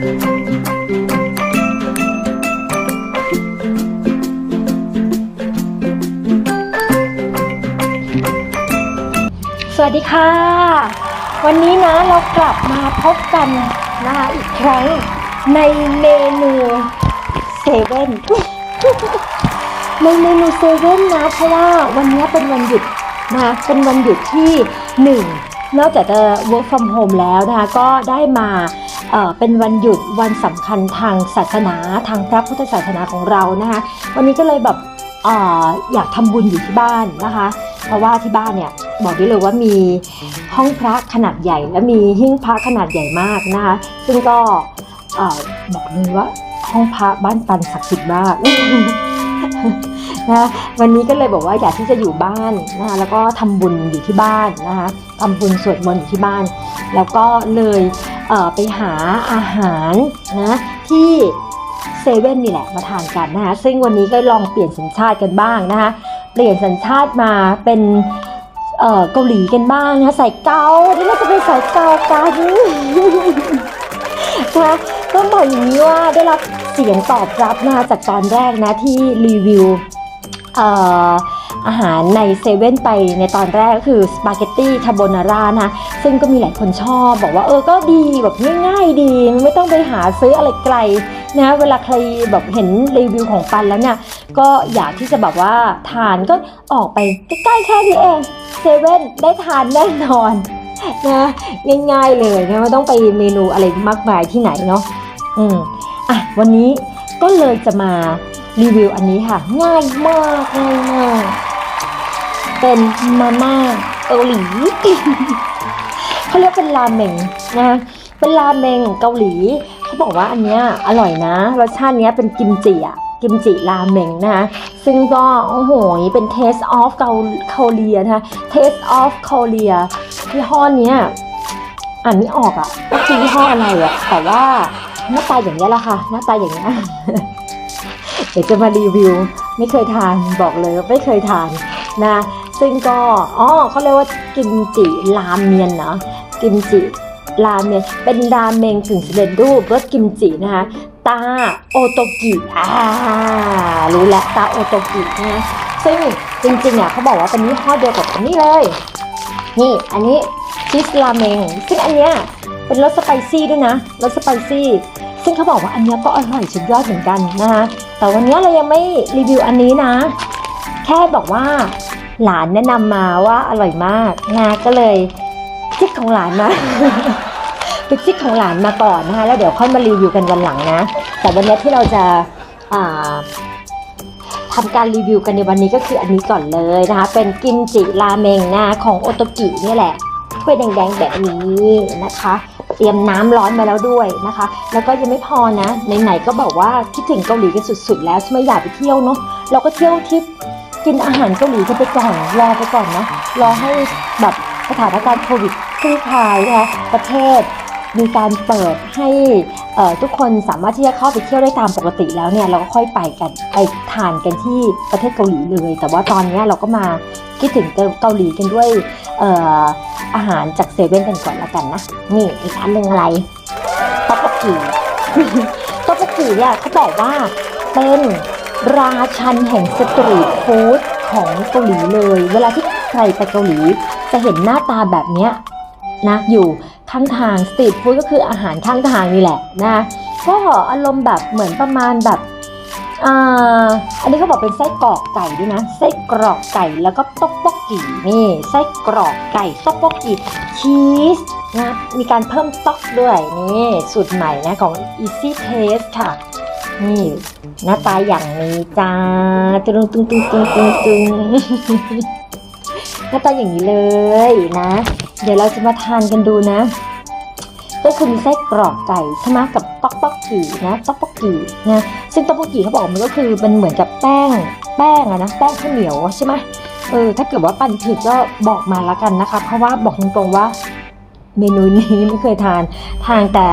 สวัสดีค่ะ วันนี้นะเรากลับมาพบกันนะคะอีกครั้งในเมนูเซเว่นในเมนูเซเว่นนะเพราะว่าวันนี้เป็นวันหยุดนะเป็นวันหยุดที่หนึ่งนอกจากจะ work from home แล้วนะคะก็ได้มา เป็นวันหยุดวันสำคัญทางศาสนาทางพระพุทธศาสนาของเรานะคะวันนี้ก็เลยแบบออยากทำบุญอยู่ที่บ้านนะคะ เพราะว่าที่บ้านเนี่ยบอกได้เลยว่ามีห้องพระขนาดใหญ่ และมีหิ้งพระขนาดใหญ่มากนะคะซึ่งก็อบอกเลยว่าห้องพระบ้านปันศักดิ์สิทธิ์มาก นะวันนี้ก็เลยบอกว่าอยากที่จะอยู่บ้านนะคะแล้วก็ทำบุญอยู่ที่บ้านนะคะทำบุญสวดมนต์อยู่ที่บ้าน แล้วก็เลยเไปหาอาหารนะที่เซเว่นนี่แหละมาทานกันนะคะซึ่งวันนี้ก็ลองเปลี่ยนสัญชาติกันบ้างนะคะเปลี่ยนสัญชาติมาเป็นเกาหลีกันบ้างนะะใส่เกาวันนี้เราจะไปใส่เกากันนะคะต้องบอกอย่างนี้ว่าได้รับ สียงตอบรับนะคะจากตอนแรกนะที่รีวิวเอ่ออาหารในเซเว่นไปในตอนแรกก็คือสปาเกตตี้คาโบนาร่านะ ซึ่งก็มีหลายคนชอบ บอกว่าเออก็ดีแบบง่ายๆดี ไม่ต้องไปหาซื้ออะไรไกลนะเวลาใครแบบเห็นรีวิวของปันแล้วเนี่ย ก็อยากที่จะแบบว่าทานก็ออกไปใกล้ๆแค่นี้เองเซเว่นได้ทานแน่นอนนะง่ายๆเลยนะไม่ต้องไปเมนูอะไรมากมายที่ไหนเนาะอืม อะวันนี้ก็เลยจะมารีวิวอันนี้ค่ะ ง่ายมากง่ายมากเป็นมาม่าเกาหลีเขาเรียกเป็นราเมงนะเป็นราเมงเกาหลีเขาบอกว่าอันเนี้ยอร่อยนะรสชาติเนี้ยเป็นกิมจิอะกิมจิราเมงนะคะซึ่งก็โอ้โหเป็น taste of เกาเกาหลีนะคะ taste of Korea ยี่ห้อเนี้ยอ่านไม่ออกอะว่าคือยี่ห้ออะไรอะแต่ว่า หน้าตาอย่างนี้แหละค่ะ หน้าตาอย่างนี้เดี๋ยวจะมารีวิว ไม่เคยทานบอกเลยว่าไม่เคยทานนะ ซึ่งก็อ๋อเขาเรียกว่ากิมจิรามเมียนเนาะกิมจิรามเมนเป็นราเมงกึ่งสำเร็จรูปรสกิมจินะคะตาโอโตกิอ่ารู้แล้วตาโอโตกินะซึ่งจริงๆอะเขาบอกว่าเป็นยี่ห้อเดียวกับอันนี้เลย นี่อันนี้ชีสราเมงซึ่งอันเนี้ยเป็นรสสไปซี่ด้วยนะรสสไปซี่ ซึ่งเขาบอกว่าอันเนี้ยก็อร่อยสุดยอดเหมือนกันนะคะแต่วันเนี้ยเรายังไม่รีวิวอันนี้นะ แค่บอกว่าหลานแนะนำมาว่าอร่อยมากนะก็เลยจิกของหลานมาไปจิกของหลานมาก่อนนะคะแล้วเดี๋ยวค่อยมารีวิวกันวันหลังนะ แต่วันนี้ที่เราจะาทำการรีวิวกันในวันนี้ก็คืออันนี้ก่อนเลยนะคะ เป็นกิมจิราเมงนะของโอโตกินี่แหละถ้วยแดงๆแบบนี้นะคะ เตรียมน้ำร้อนมาแล้วด้วยนะคะ แล้วก็ยังไม่พอนะไหนๆก็บอกว่าคิดถึงเกาหลีกันสุด ๆ แล้วใช่ไหมอยากไปเที่ยวเนาะเราก็เที่ยวทริปกินอาหารเกาหลีกันไปก่อนรอไปก่อนนะรอให้แบบสถานการณ์โควิดคลี่คลายนะคะประเทศมีการเปิดให้ทุกคนสามารถที่จะเข้าไปเที่ยวได้ตามปกติแล้วเนี่ยเราก็ค่อยไปกันไปทานกันที่ประเทศเกาหลีเลย แต่ว่าตอนเนี้ยเราก็มาคิดถึงเกาหลีกันด้วย อาหารจากเซเว่นกันก่อนละกันนะ นี่อีกอันหนึ่งอะไรต๊อกกีต๊อกกกีเนี่ยเขาบอกว่าเป็นราชันแห่งสตรีทฟู้ดของเกาหลีเลย เวลาที่ใครไปเกาหลี จะเห็นหน้าตาแบบเนี้ยนะอยู่ข้างทางสตรีทฟู้ดก็คืออาหารข้างทางนี่แหละนะก็อารมณ์แบบเหมือนประมาณแบบ อ่าอันนี้เขาบอกเป็นไส้กรอกไก่ด้วยนะไส้กรอกไก่แล้วก็ต๊อกบกกีนี่ไส้กรอกไก่ต๊อกบกกีชีสนะมีการเพิ่มต๊อกด้วยนี่สูตรใหม่นะของ Easy Taste ค่ะนี่หน้าตาอย่างนี้จ้าตึงตึงตึงตึงตึงตึงหน้าตาอย่างนี้เลยนะ เดี๋ยวเราจะมาทานกันดูนะ ก็คือมีไส้กรอกไก่ใช่ไหมกับต๊อกต๊อกกีนะต๊อกต๊อกกีนะซึ่งต๊อกต๊อกกีเขาบอกมันก็คือมันเหมือนกับแป้งแป้งอะนะแป้งข้าวเหนียวใช่ไหมเออถ้าเกิดว่าปันผิดก็บอกมาแล้วกันนะคะ เพราะว่าบอกตรงๆว่าเมนูนี้ไม่เคยทานทานแต่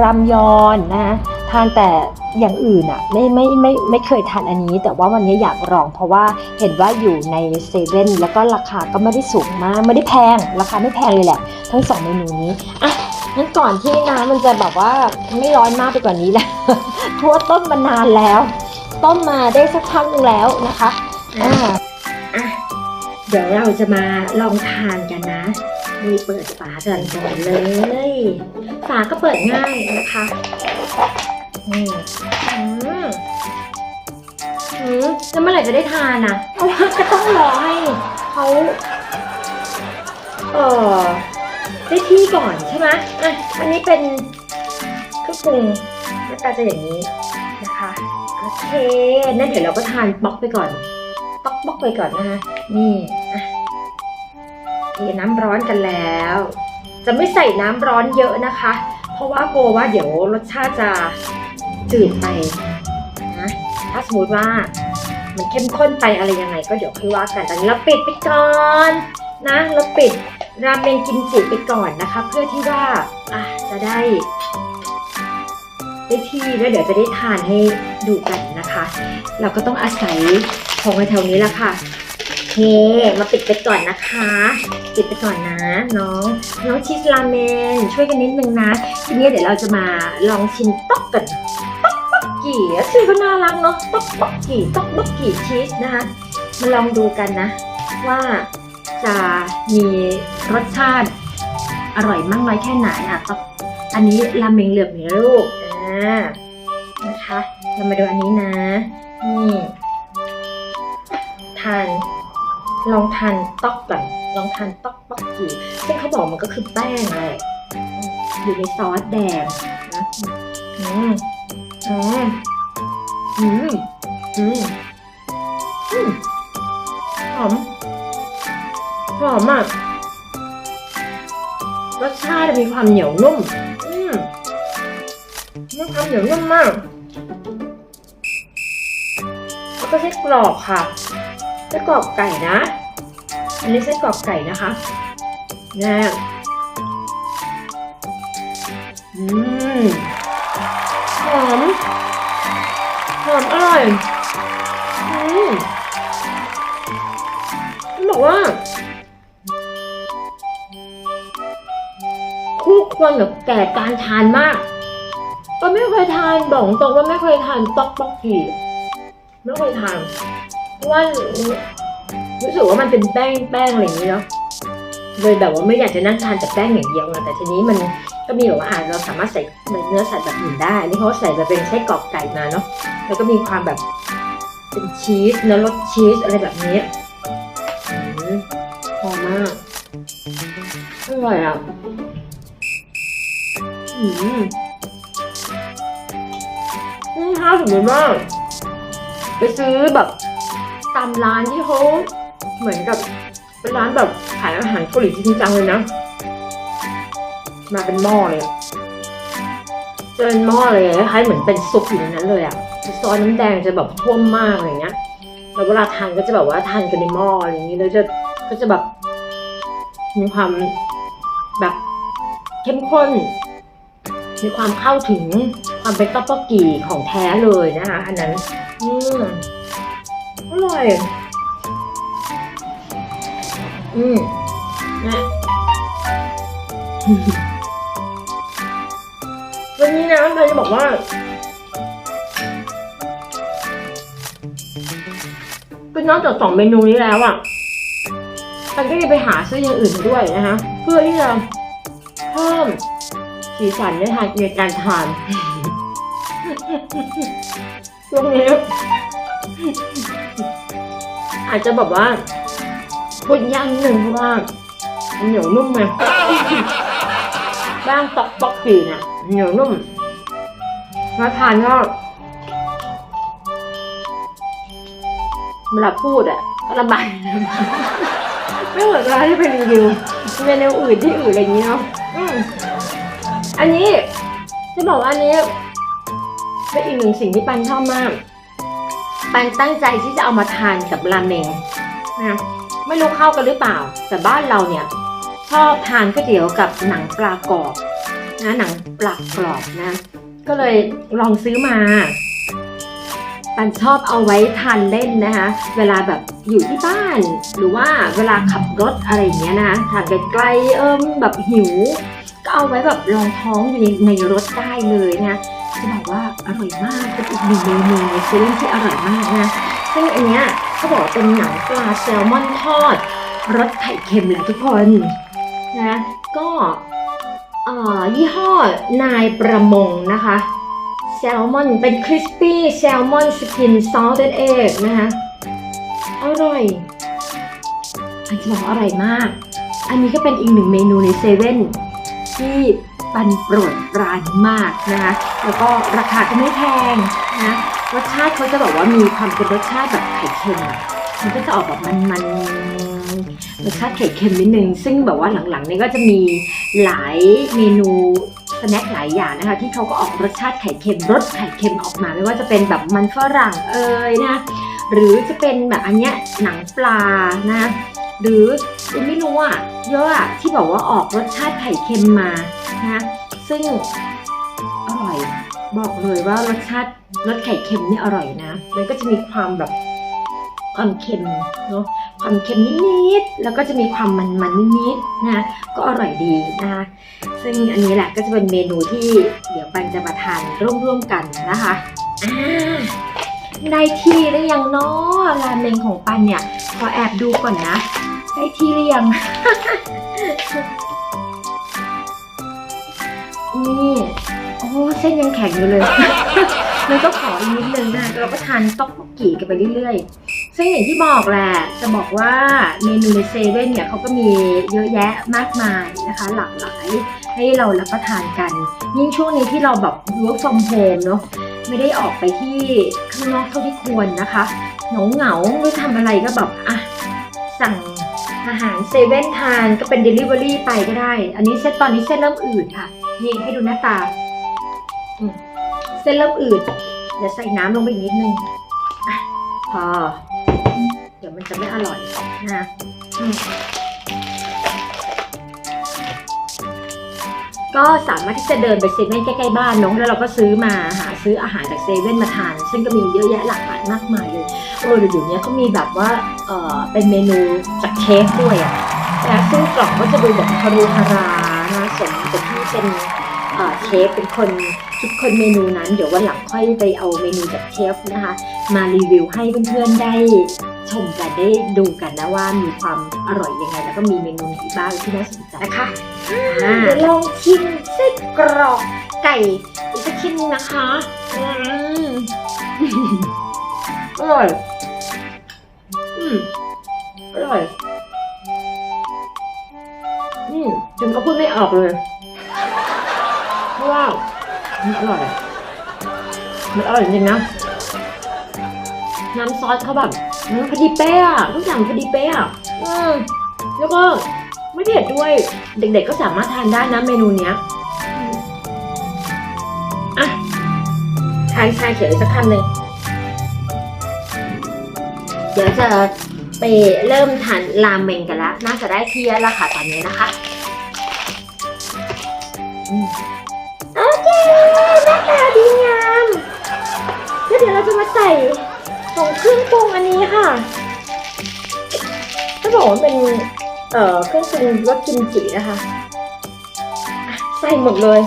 รามยอนนะ ทานแต่อย่างอื่นอะไม่ไม่ไม่ไม่เคยทานอันนี้ แต่ว่าวันนี้อยากลอง เพราะว่าเห็นว่าอยู่ในเซเว่นแล้วก็ราคาก็ไม่ได้สูงมากไม่ได้แพง ราคาไม่แพงเลยแหละ ทั้งสองเมนูนี้อะงั้นก่อนที่น้ำมันจะแบบว่าไม่ร้อนมากไปกว่านี้แล้วเพราะว่าต้มมานานแล้ว ต้มมาได้สักพักนึงแล้วนะคะอ่าอะเดี๋ยวเราจะมาลองทานกันนะมีเปิดฝากันก่อนเลย ฝาก็เปิดง่ายนะคะ นี่อืมอืมแล้วเมื่อไหร่จะได้ทานอะเพราะว่าก็ต้องรอให้เขาเออได้ที่ก่อนใช่ไหมอะอันนี้เป็นเครื่องปรุงหน้าตาจะอย่างนี้นะคะโอเคนั่นเดี๋ยวเราก็ทานป๊อกไปก่อนป๊อกป๊อกไปก่อนนะคะนี่อะเทน้ำร้อนกันแล้ว จะไม่ใส่น้ำร้อนเยอะนะคะ เพราะว่ากลัวว่าเดี๋ยวรสชาติจะ จืดไปนะถ้าสมมติว่ามันเข้มข้นไปอะไรยังไง ก็เดี๋ยวค่อยว่ากันต่นี้เราปิดไปก่อนนะเราปิดราเมงกิมจิไปก่อนนะคะ เพื่อที่ว่าอะจะได้ ได้ที่แล้วเดี๋ยวจะได้ทานให้ดูกันนะคะ เราก็ต้องอาศัยของแถวนี้แหละค่ะเคมาปิดไปก่อนนะคะ ปิดไปก่อนนะน้อง น้องชีสราเมนช่วยกันนิดนึงนะ ทีนี้เดี๋ยวเราจะมาลองชิมต๊อกกัน กี่ชื่อก็น่ารักเนาะต๊อกต๊อกกี่ต๊อกต๊อกกี่ชีสนะคะมาลองดูกันนะ ว่าจะมีรสชาติอร่อยมากน้อยแค่ไหนอะต๊อกอันนี้ราเมงเหลือบในลูกอ่านะคะ เรามาดูอันนี้นะนี่ทานลองทานต๊อกก่อนลองทานต๊อกป๊อกกีซึ่งเขาบอกมันก็คือแป้งเลยอยู่ในซอสแดงนะอืม อืมอืมอืมอืมหอมหอมอะรสชาติมีความเหนียวนุ่ม อืมมีความเหนียวนุ่มมากแล้วก็ไส้กรอกค่ะไส้กรอกไก่นะ อันนี้ไส้กรอกไก่นะคะแนะอืม หอม หอมอร่อย อืมบอกว่าคู่ควรกับแก่การทานมากก็ไม่เคยทานบอกตรงว่าไม่เคยทานต๊อกต๊อกกีไม่เคยทานเพราะว่ารู้สึกว่ามันเป็นแป้งแป้งอะไรอย่างนี้เนาะเลยแบบว่าไม่อยากจะนั่งทานแต่แป้งอย่างเดียวนะแต่ทีนี้มันก็มีแบบว่าอ่าเราสามารถใส่เนื้อสัตว์แบบอื่นได้นี่เขาใส่แบบเป็นไส้กรอกไก่มาเนาะแล้วก็มีความแบบเป็นชีสเนื้อรสชีสอะไรแบบนี้หอมมากอร่อยอะอืมอืมถ้าสมมติว่าไปซื้อแบบตามร้านที่เขาเหมือนกับเป็นร้านแบบขายอาหารเกาหลีจริงจังเลยนะ มาเป็นหม้อเลยจะเป็นหม้อเลยคล้ายๆเหมือนเป็นซุปอยู่ในนั้นเลยอะซอสน้ำแดงจะแบบท่วมมากอะไรเงี้ยแล้วเวลาทานก็จะแบบว่าทานกันในหม้ออะไรอย่างนี้แล้วจะก็จะแบบมีความแบบเข้มข้น มีความเข้าถึงความเป็นต๊อกกีของแท้เลยนะคะ อันนั้น อืมอร่อยอืมนะ วันนี้นะเราจะบอกว่า ก็นอกจากสองเมนูนี้แล้วอะมันก็จะไปหาซื้ออย่างอื่นด้วยนะคะ เพื่อที่จะเพิ่มสีสันในทางในการทานช่วงนี้อาจจะแบบว่าพูดยากนิดนึงเพราะว่าเหนียวนุ่มไง บ้างตอกตอกปีเนี่ยเหนียวนุ่มมาทานก็เวลาพูดอะก็ระบายไม่เหมือนเวลาที่ไปรีวิวเมนูอื่นที่อื่นอะไรอย่างนี้เนาะอันนี้จะบอกว่าอันนี้เป็นอีกหนึ่งสิ่งที่ปันชอบมาก ปันตั้งใจที่จะเอามาทานกับราเมงนะไม่รู้เข้ากันหรือเปล่า แต่บ้านเราเนี่ย ชอบทานก๋วยเตี๋ยวกับหนังปลากรอบนะหนังปลากรอบนะ ก็เลยลองซื้อมาปันชอบเอาไว้ทานเล่นนะคะ เวลาแบบอยู่ที่บ้าน หรือว่าเวลาขับรถอะไรอย่างเงี้ยนะทานไกลๆเอิมแบบหิว ก็เอาไว้แบบรองท้องอยู่ในในรถได้เลยนะจะบอกว่าอร่อยมากเป็นอีกหนึ่งเมนูในเซเว่นที่อร่อยมากนะซึ่งอันเนี้ยเขาบอกเป็นหนังปลาแซลมอนทอดรสไข่เค็มเลยทุกคน นะก็ยี่ห้อนายประมงนะคะแซลมอนเป็นคริสปี้แซลมอนสกินซอสเอ็กนะคะอร่อยอันจะบอกอร่อยมาก อันนี้ก็เป็นอีกหนึ่งเมนูในเซเว่นที่ปันโปรดปรานมากนะคะแล้วก็ราคาก็ไม่แพงนะรสชาติเขาจะบอกว่ามีความเป็นรสชาติแบบไข่เค็มมันก็จะออกแบบมันๆ รสชาติไข่เค็มนิดนึง ซึ่งแบบว่าหลังๆนี่ก็จะมีหลายเมนูสแน็คหลายอย่างนะคะ ที่เขาก็ออกรสชาติไข่เค็มรสไข่เค็มออกมา ไม่ว่าจะเป็นแบบมันฝรั่งเอ่ยนะหรือจะเป็นแบบอันเนี้ยหนังปลานะหรือไม่รู้อะเยอะอะที่บอกว่าออกรสชาติไข่เค็มมานะซึ่งอร่อยบอกเลยว่ารสชาติรสไข่เค็มนี่อร่อยนะ มันก็จะมีความแบบ ความเค็มเนาะความเค็มนิดๆแล้วก็จะมีความมันๆนิดๆนะก็อร่อยดีนะคะซึ่งอันนี้แหละก็จะเป็นเมนูที่เดี๋ยวปันจะมาทานร่วมๆกันนะคะได้ที่หรือยังเนาะราเมงของปันเนี่ยขอแอบดูก่อนนะ ได้ที่หรือยังนี่โอ้เส้นยังแข็งอยู่เลย มันก็ขออีกนิดนึงนะเราก็ทานต๊อกกกี่กันไปเรื่อยๆ ซึ่งอย่างที่บอกแหละ จะบอกว่าเมนูในเซเว่นเนี่ยเขาก็มีเยอะแยะมากมายนะคะ หลากหลายให้เรารับประทานกัน ยิ่งช่วงนี้ที่เราแบบ work from home เนาะไม่ได้ออกไปที่ข้างนอกเท่าที่ควรนะคะเหงาเหงาไม่ทำอะไรก็แบบอะสั่งอาหารเซเว่นทานก็เป็น Delivery ไปก็ได้ อันนี้เส้นตอนนี้เส้นเริ่มอืดค่ะ นี่ให้ดูหน้าตา เส้นเริ่มอืดเดี๋ยวใส่น้ำลงไปอีกนิดนึงอะพอ ยวมันจะไม่อร่อยนะก็สามารถที่จะเดินไปเซเว่นใกล้ๆบ้านเน้องแล้วเราก็ซื้อมาหาซื้ออาหารจากเซเว่นมาทาน ซึ่งก็มีเยอะแยะหลากหลายมากมายเลยเออเดี๋ยวนี้เขามีแบบว่าเออเป็นเมนูจากเชฟด้วยอะนะซึ่งกล่องก็จะดูแบบฮารุฮารานะสมกับที่เป็นเอ่อเชฟเป็นคนคิดคนเมนูนั้น เดี๋ยววันหลังค่อยไปเอาเมนูจากเชฟนะคะ มารีวิวให้เพื่อนๆได้ ชมกันได้ดูกันนะว่ามีความอร่อยยังไง แล้วก็มีเมนูไหนบ้างที่น่าสนใจนะคะอ่าเดี๋ยวลองชิมไส้กรอกไก่อีกสักชิ้นนึงนะคะอืมอร่อยอืมอร่อยอืมจนก็พูดไม่ออกเลยเพราะว่ามันอร่อยมันอร่อยจริงๆนะ น้ำซอสเขาแบบมันพอดีเป๊ะอะทุกอย่างพอดีเป๊ะอะอืมแล้วก็ไม่เผ็ดด้วยเด็กๆก็สามารถทานได้นะเมนูเนี้ยอืมอะทานชาเขียวอีกสักคำหนึ่งเดี๋ยวจะไปเริ่มทานราเมงกันแล้วน่าจะได้ที่แล้วล่ะค่ะตอนนี้นะคะอืมโอเคหน้าตาดีงามแล้วเดี๋ยวเราจะมาใส่ ของเครื่องปรุงอันนี้ค่ะจะบอกว่าเป็นเอ่อเครื่องปรุงรสกิมจินะคะใส่หมดเลย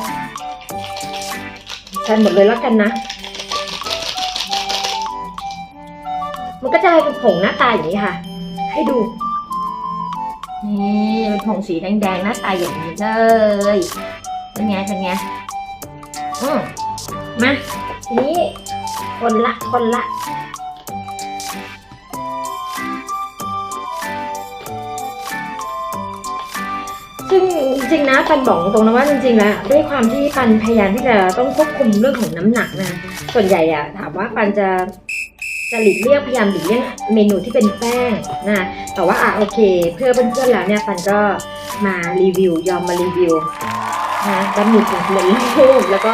ใส่หมดเลยแล้วกันนะ มันก็จะเป็นผงหน้าตาอย่างนี้ค่ะ ให้ดูนี่เป็นผงสีแดงๆหน้าตาอย่างนี้เลยเป็นไงเป็นไงอืมมาทีนี้คนละคนละ ซึ่งจริงๆนะปันบอกตรงนะว่าจริงๆแล้วด้วยความที่ปันพยายามที่จะต้องควบคุมเรื่องของน้ำหนักนะส่วนใหญ่อะถามว่าปันจะจะหลีกเลี่ยงพยายามหลีกเลี่ยงเมนูที่เป็นแป้งนะแต่ว่าอะโอเค เพื่อเพื่อนๆแล้วเนี่ยปันก็มารีวิวยอมมารีวิวนะแล้วมีถึงเลยรูปแล้วก็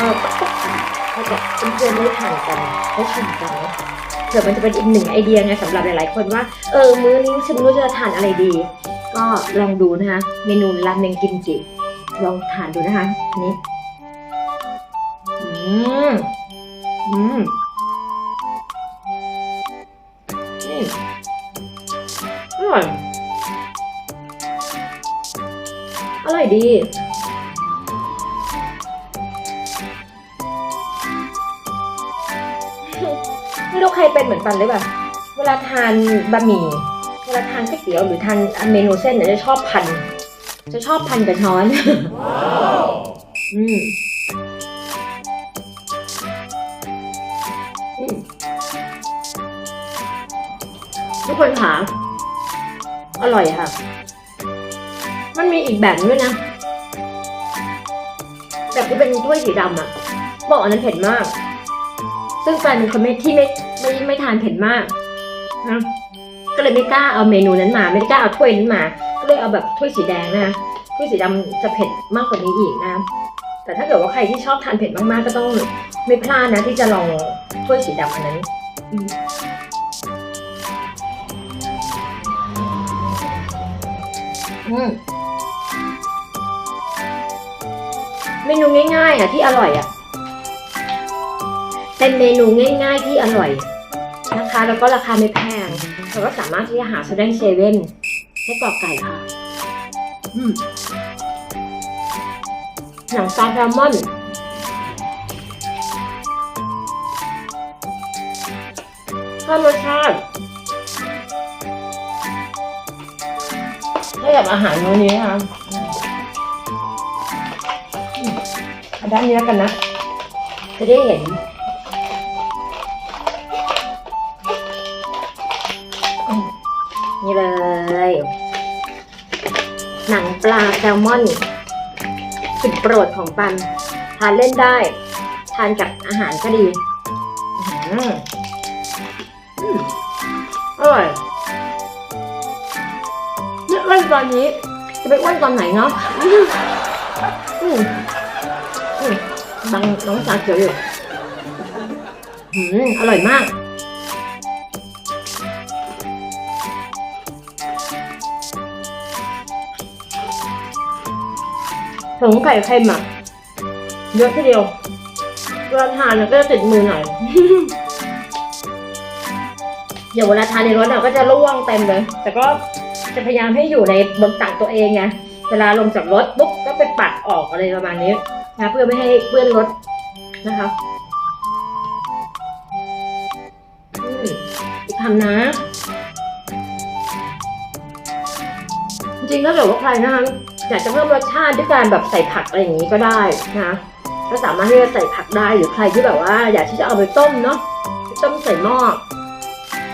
ให้กับเพื่อนๆได้ทานกันได้ชิมกันเผื่อมันจะเป็นอีกหนึ่งไอเดียไงสำหรับหลายๆคนว่า เออมื้อนี้ฉันรู้จะทานอะไรดี ก็ลองดูนะคะ เมนูราเมงกิมจิลองทานดูนะคะนี่อืมอืมอร่อย อร่อยดี ไม่รู้ใครเป็นเหมือนปันเลยอเป่า เวลาทานบะหมี่ ลาทานก๋วยเตี๋ยวหรือทานเมนูเส้นเนี่ยจะชอบพัน จะชอบพันกับช้อน อืมอืมทุกคนค่ะอร่อยค่ะ มันมีอีกแบบนึงด้วยนะ แบบที่เป็นถ้วยสีดำอะบอกอันนั้นเผ็ดมาก ซึ่งแฟนเป็นคนไม่ที่ไม่ไม่ไม่ทานเผ็ดมากนะ ก็เลยไม่กล้าเอาเมนูนั้นมา ไม่กล้าเอาถ้วยนั้นมา ก็เลยเอาแบบถ้วยสีแดงนะถ้วยสีดำจะเผ็ดมากกว่านี้อีกนะ แต่ถ้าเกิดว่าใครที่ชอบทานเผ็ดมากๆก็ต้องไม่พลาดนะที่จะลองถ้วยสีดำอันนั้นอืมเมนูง่ายๆอะที่อร่อยอะ เป็นเมนูง่ายๆที่อร่อย นะคะ แล้วก็ราคาไม่แพงเราก็สามารถที่จะหาซื้อได้ในเซเว่นให้กรอกไก่ค่ะอืมหนังปลาแซลมอนเพิ่มรสชาติให้กับอาหารมื้อนี้นะคะอืมเอาด้านนี้แล้วกันนะ จะได้เห็น แซลมอนสุดโปรดของปัน ทานเล่นได้ ทานกับอาหารก็ดีอร่อยนี่อ้วนตอนนี้ จะไปอ้วนตอนไหนเนาะอืมอืมอืมบังน้องสาเขียวอยู่อร่อยมาก ผงไข่เค็มอะเยอะทีเดียวเวลาทานเนี่ยก็จะติดมือหน่อยอย่างเวลาทานในรถอะก็จะร่วงเต็มเลย แต่ก็จะพยายามให้อยู่ในบนตักตัวเองไงเวลาลงจากรถปุ๊บก็ไปปัดออกอะไรประมาณนี้นะเพื่อไม่ให้เปื้อนรถนะคะอืมอีกคำนะ จริงๆถ้าเกิดว่าใครนะคะ อยากจะเพิ่มรสชาติด้วยการแบบใส่ผักอะไรอย่างนี้ก็ได้นะก็สามารถที่จะใส่ผักได้หรือใครที่แบบว่า อยากที่จะเอาไปต้มเนาะต้มใส่หม้อ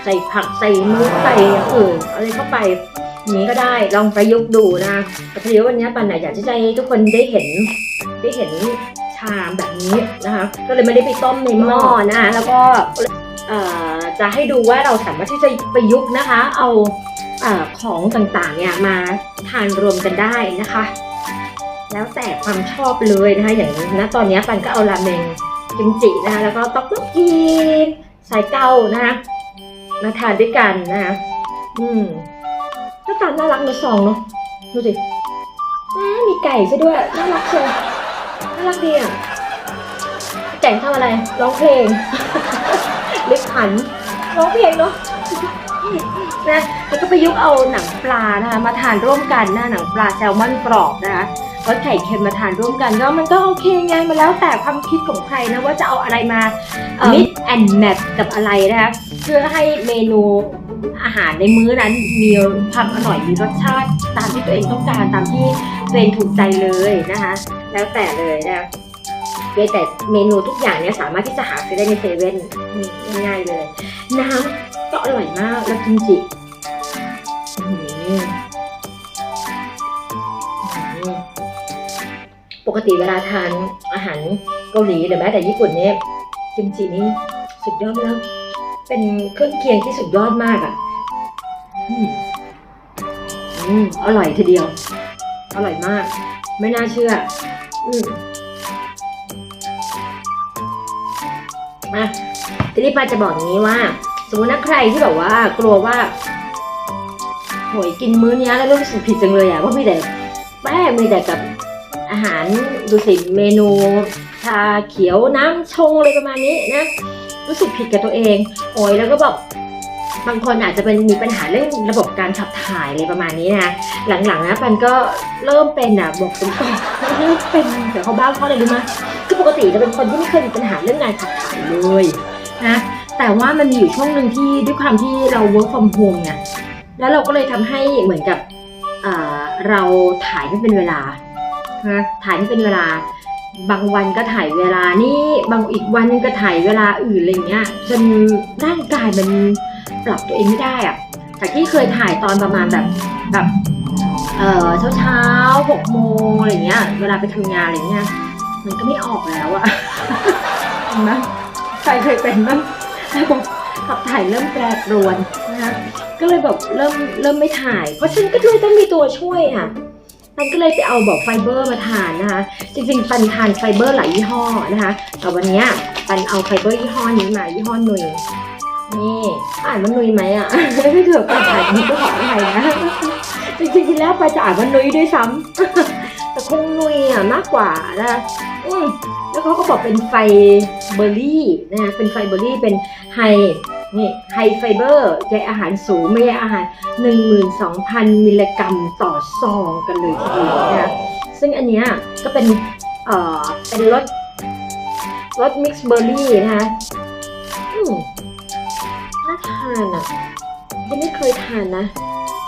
ใส่ผักใส่มูใส่อย่างอื่นอะไรเข้าไปอย่างนี้ก็ได้ลองประยุกต์ดูนะแต่ทีนี้วันนี้ปันน่ะอยากที่จะให้ทุกคนได้เห็นได้เห็นชามแบบนี้นะคะ ก็เลยไม่ได้ไปต้มในหม้อนะแล้วก็จะให้ดูว่าเราสามารถที่จะประยุกต์นะคะ เอา อของต่างๆเนี่ยมาทานรวมกันได้นะคะ แล้วแต่ความชอบเลยนะคะ อย่างณตอนนี้ปันก็เอาราเมงกิมจินะคะแล้วก็ต๊อกต๊อกกีสายเก้านะคะมาทานด้วยกันนะคะอืมหน้าตาน่ารักในซองเนาะดูสิแม่มีไก่ซะด้วยน่ารักเชียวน่ารักดีอะแก่งทำอะไรร้องเพลงเล็กขันร้องเพลงเนาะ นะแล้วก็ประยุกต์เอาหนังปลานะคะมาทานร่วมกันนะหนังปลาแซลมอนกรอบนะคะรสไข่เค็มมาทานร่วมกันก็มันก็โอเคไงมันแล้วแต่ความคิดของใครนะว่าจะเอาอะไรมามิดแอนด์แมทกับอะไรนะคะเพื่อให้เมนูอาหารในมื้อนั้นมีความอร่อยมีรสชาติตามที่ตัวเองต้องการตามที่ตัวเองถูกใจเลยนะคะ แล้วแต่เลยนะคะเพียงแต่เมนูทุกอย่างเนี่ยสามารถที่จะหาซื้อได้ในเซเว่นอืมง่ายๆเลย น้ำก็อร่อยมากแล้วกิมจิ ปกติเวลาทานอาหารเกาหลีหรือแม้แต่ญี่ปุ่นเนี่ยกิมจินี่สุดยอดแล้ว เป็นเครื่องเคียงที่สุดยอดมากอะอืมอืมอร่อยทีเดียว อร่อยมาก ไม่น่าเชื่อ อืมมาทีนี้ปาจะบอกอย่างนี้ว่า สมมตินะใครที่แบบว่ากลัวว่าโหยกินมื้อนี้แล้วรู้สึกผิดจังเลยอะเพราะมีแต่แป้งมีแต่กับ อาหารดูสิเมนูชาเขียวน้ำชงอะไรประมาณนี้นะรู้สึกผิดกับตัวเอง โอ้ยแล้วก็แบบบางคนอาจจะเป็นมีปัญหาเรื่องระบบการขับถ่ายอะไรประมาณนี้นะหลังๆนะปันก็เริ่มเป็นอะบอกตรงๆเริ่มเป็นเดี๋ยวเขาบ้าเพราะอะไรรู้ไหมคือปกติจะเป็นคนที่ไม่เคยมีปัญหาเรื่องงานขับถ่ายเลยนะแต่ว่ามันมีอยู่ช่วงหนึ่งที่ด้วยความที่เรา work from home ไงแล้วเราก็เลยทำให้เหมือนกับเราถ่ายไม่เป็นเวลา นะถ่ายไม่เป็นเวลา บางวันก็ถ่ายเวลานี้บางอีกวันนึงก็ถ่ายเวลาอื่นอะไรเงี้ยจนร่างกายมันปรับตัวเองไม่ได้อะจากที่เคยถ่ายตอนประมาณแบบแบบเออเช้าเช้าหกโมงอะไรเงี้ย เวลาไปทำงานอะไรเงี้ยมันก็ไม่ออกแล้วอะนไหมใครเคยเป็นบ้างระบบขับถ่ายเริ่มแปรปรวนนะคะก็เลยแบบเริ่มเริ่มไม่ถ่าย เพราะฉันก็เลยต้องมีตัวช่วยค่ะ ปันก็เลยไปเอาบอกไฟเบอร์มาทานนะคะ จริงๆปันทานไฟเบอร์หลายยี่ห้อนะคะ แต่วันนี้ปันเอาไฟเบอร์ยี่ห้อนี้มายี่ห้อหนุยนี่อ่านว่านุยไหมอะไม่เถื่อปันถ่ายนี้ก็ขออภัยนะจริงๆแล้วปันจะอ่านว่านุยด้วยซ้ำแต่คงนุยอะมากกว่านะคะอืม แล้วเขาก็บอกเป็นไฟเบอร์รี่นะคะเป็นไฟเบอร์รี่เป็นไฮนี่ไฮไฟเบอร์ใยอาหารสูงไม่ใยอาหาร 12,000 มิลลิกรัมต่อซองกันเลยทีเดียวนะซึ่งอันเนี้ยก็เป็นเอ่อเป็นรสรสมิกซ์เบอร์รี่นะคะอืมน่าทานอะยังไม่เคยทานนะ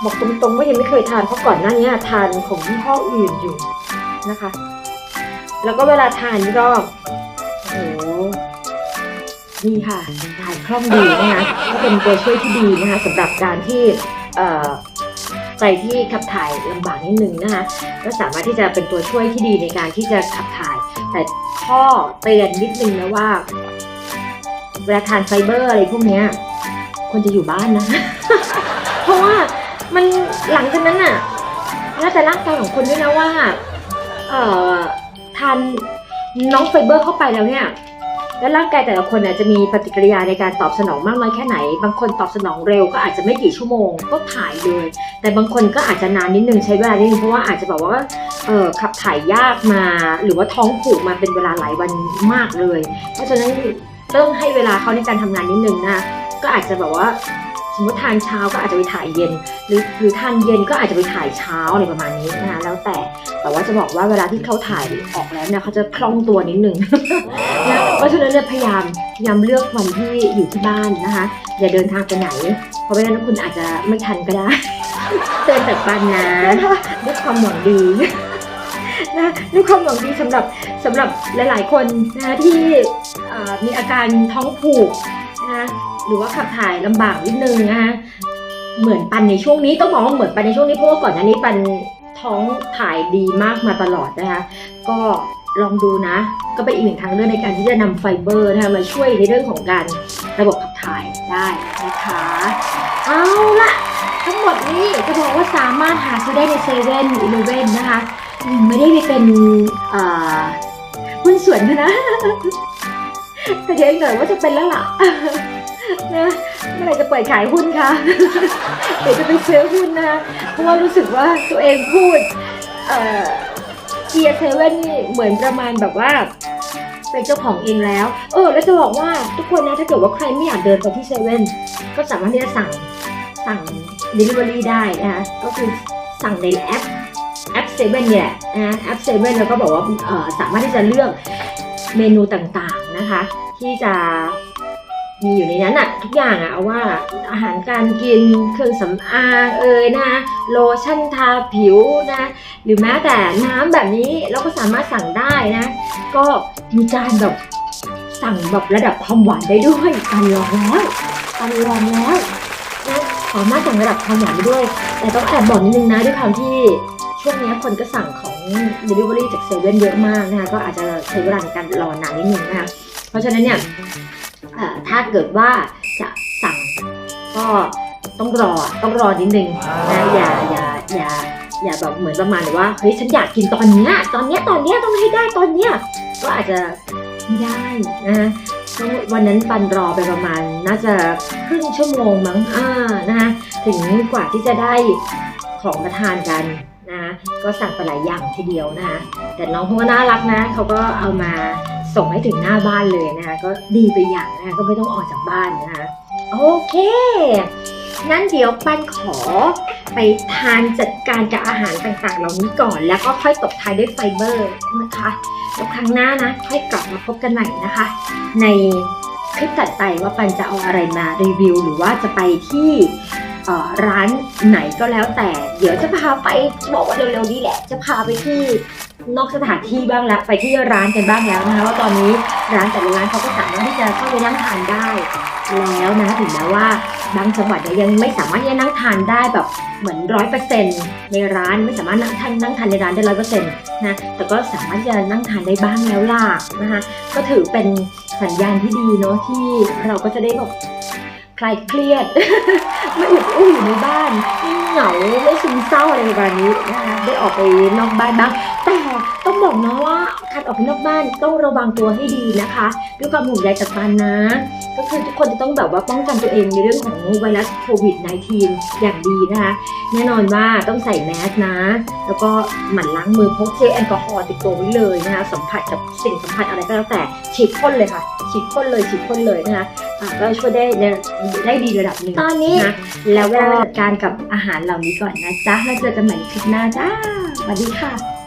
บอกตรงๆว่ายังไม่เคยทานเพราะก่อนหน้านี้ทานของยี่ห้ออื่นอยู่นะคะ แล้วก็เวลาทานนี่ก็โอ้โหดีค่ะทานคล่องดีนะคะก็เป็นตัวช่วยที่ดีนะคะสำหรับการที่เอ่อใจที่ขับถ่ายลำบากนิดนึงนะคะก็สามารถที่จะเป็นตัวช่วยที่ดีในการที่จะขับถ่าย แต่ข้อเตือนนิดนึงนะว่า เวลาทานไฟเบอร์อะไรพวกเนี้ยควรจะอยู่บ้านนะ เพราะว่ามันหลังจากนั้นน่ะแล้วแต่ร่างกายของคนด้วยนะว่า เอ่อ ทานน้องไฟเบอร์เข้าไปแล้วเนี่ย แล้วร่างกายแต่ละคนน่ะจะมีปฏิกิริยาในการตอบสนองมากน้อยแค่ไหน บางคนตอบสนองเร็วก็อาจจะไม่กี่ชั่วโมงก็ถ่ายเลย แต่บางคนก็อาจจะนานนิดนึงใช้เวลานิดนึงเพราะว่าอาจจะแบบว่าเออขับถ่ายยากมา หรือว่าท้องผูกมาเป็นเวลาหลายวันมากเลย เพราะฉะนั้นเต้องให้เวลาเขาในการทำงานนิดนึงนะ ก็อาจจะแบบว่า มมติทานเช้าก็อาจจะไปถ่ายเย็น หรือหรือทานเย็นก็อาจจะไปถ่ายเช้าอะไรประมาณนี้นะคะแล้วแต่แต่ว่าจะบอกว่าเวลาที่เขาถ่ายออกแล้วเนี่ยเขาจะคล่องตัวนิดนึงนะเพราะฉะนั้นเนี่ยพยายามพยายามเลือกวันที่อยู่ที่บ้านนะคะ อย่าเดินทางไปไหน เพราะไม่งั้นคุณอาจจะไม่ทันก็ได้เตือนแต่ปันนะด้วยความหวังดีนะด้วยความหวังดีสำหรับสำหรับหลาย ๆ คนนะที่มีอาการท้องผูกนะ หรือว่าขับถ่ายลำบากนิดนึงนะคะเหมือนปันในช่วงนี้ต้องบอกว่าเหมือนปันในช่วงนี้เพราะว่าก่อนหน้านี้ปันท้องถ่ายดีมากมาตลอดนะคะ ก็ลองดูนะ ก็เป็นอีกหนึ่งทางเลือกในการที่จะนำไฟเบอร์นะคะมาช่วยในเรื่องของการระบบขับถ่ายได้นะคะ เอาละทั้งหมดนี้จะบอกว่าสามารถหาซื้อได้ในเซเว่นอีเลเว่นนะคะ ไม่ได้ไปเป็นเอ่อหุ้นส่วนนะแต่เดี๋ยวอีกหน่อยว่าจะเป็นแล้วล่ะ นะเมื่อไหร่จะเปิดขายหุ้นคะเดี๋ยวจะไปซื้อหุ้นนะคะเพราะว่ารู้สึกว่าตัวเองพูดเอ่อเกียร์เซเว่นนี่เหมือนประมาณแบบว่าเป็นเจ้าของเองแล้ว เออ แล้วจะบอกว่าทุกคนนะถ้าเกิดว่าใครไม่อยากเดินไปที่เซเว่นก็สามารถที่จะสั่งสั่ง Delivery ได้นะคะก็คือสั่งในแอปแอปเซเว่นเนี่ยนะแอปเซเว่นแล้วก็บอกว่าเออสามารถที่จะเลือกเมนูต่างๆนะคะ ที่จะ มีอยู่ในนั้นอะทุกอย่างอะเอาว่าอาหารการกินเครื่องสำอางเอ่ยนะโลชั่นทาผิวนะหรือแม้แต่น้ำแบบนี้เราก็สามารถสั่งได้นะ ก็มีการแบบสั่งแบบระดับความหวานได้ด้วยการลองแล้วการลองแล้วนะสามารถสั่งระดับความหวานได้ด้วย แต่ต้องแอบบอกนิดนึงนะด้วยความที่ช่วงนี้คนก็สั่งของ Delivery จากเซเว่นเยอะมากนะคะก็อาจจะใช้เวลาในการรอนานนิดนึงนะคะเพราะฉะนั้นเนี่ย ถ้าเกิดว่าจะสั่งก็ต้องรอต้องรอนิดนึงนะอย่าอย่าอย่าอย่าแบบเหมือนประมาณว่าเฮ้ยฉันอยากกินตอนเนี้ยตอนเนี้ยตอนเนี้ยต้องให้ได้ตอนเนี้ยก็อาจจะไม่ได้นะก็วันนั้นปันรอไปประมาณน่าจะครึ่งชั่วโมงมั้งอ่านะคะถึงกว่าที่จะได้ของมาทานกันนะก็สั่งไปหลายอย่างทีเดียวนะคะแต่น้องเขาก็น่ารักนะเขาก็เอามา ส่งให้ถึงหน้าบ้านเลยนะคะก็ดีไปอย่างนะคะก็ไม่ต้องออกจากบ้านนะคะโอเคงั้นเดี๋ยวปันขอไปทานจัดการกับอาหารต่างๆ เหล่านี้ก่อน แล้วก็ค่อยตบท้ายด้วยไฟเบอร์นะคะแล้วครั้งหน้านะค่อยกลับมาพบกันใหม่นะคะ ในคลิปถัดไปว่าปันจะเอาอะไรมารีวิว หรือว่าจะไปที่ ร้านไหนก็แล้วแต่ เดี๋ยวจะพาไปจะบอกว่าเร็วๆนี้แหละ จะพาไปที่นอกสถานที่บ้างละไปที่ร้านกันบ้างแล้วนะคะว่าตอนนี้ร้านแต่ละร้านเขาก็สามารถที่จะเข้าไปนั่งทานได้ แล้วนะถึงแม้ว่าบางจังหวัดเนี่ยยังไม่สามารถที่จะนั่งทานได้แบบเหมือนร้อยเปอร์เซ็นต์ในร้านไม่สามารถนั่งทานนั่งทานในร้านได้ร้อยเปอร์เซ็นต์นะแต่ก็สามารถที่จะนั่งทานได้บ้างแล้วล่ะนะคะก็ถือเป็นสัญญาณที่ดีเนาะที่เราก็จะได้แบบคลายเครียด ไม่อุดอู้อยู่ในบ้านเหงาไม่ซึมเศร้าอะไรประมาณนี้นะคะได้ออกไปนอกบ้านบ้างแต่ต้องบอกนะว่าการออกไปนอกบ้านต้องระวังตัวให้ดีนะคะ ด้วยความห่วงใยจากปันนะ ก็คือทุกคนจะต้องแบบว่าป้องกันตัวเองในเรื่องของไวรัสโควิด -19 อย่างดีนะคะ แน่นอนว่าต้องใส่แมสนะ แล้วก็หมั่นล้างมือพกเจลแอลกอฮอล์ติดตัวไว้เลยนะคะสัมผัสกับสิ่งสัมผัสอะไรก็แล้วแต่ฉีดพ่นเลยค่ะ ฉีดพ่นเลยฉีดพ่นเลยนะคะอะก็ช่วยได้ในได้ดีระดับหนึ่งตอนนี้นะแล้วก็จัดการกับอาหารเหล่านี้ก่อนนะจ๊ะแล้วเจอกันใหม่คลิปหน้าจ้าสวัสดีค่ะ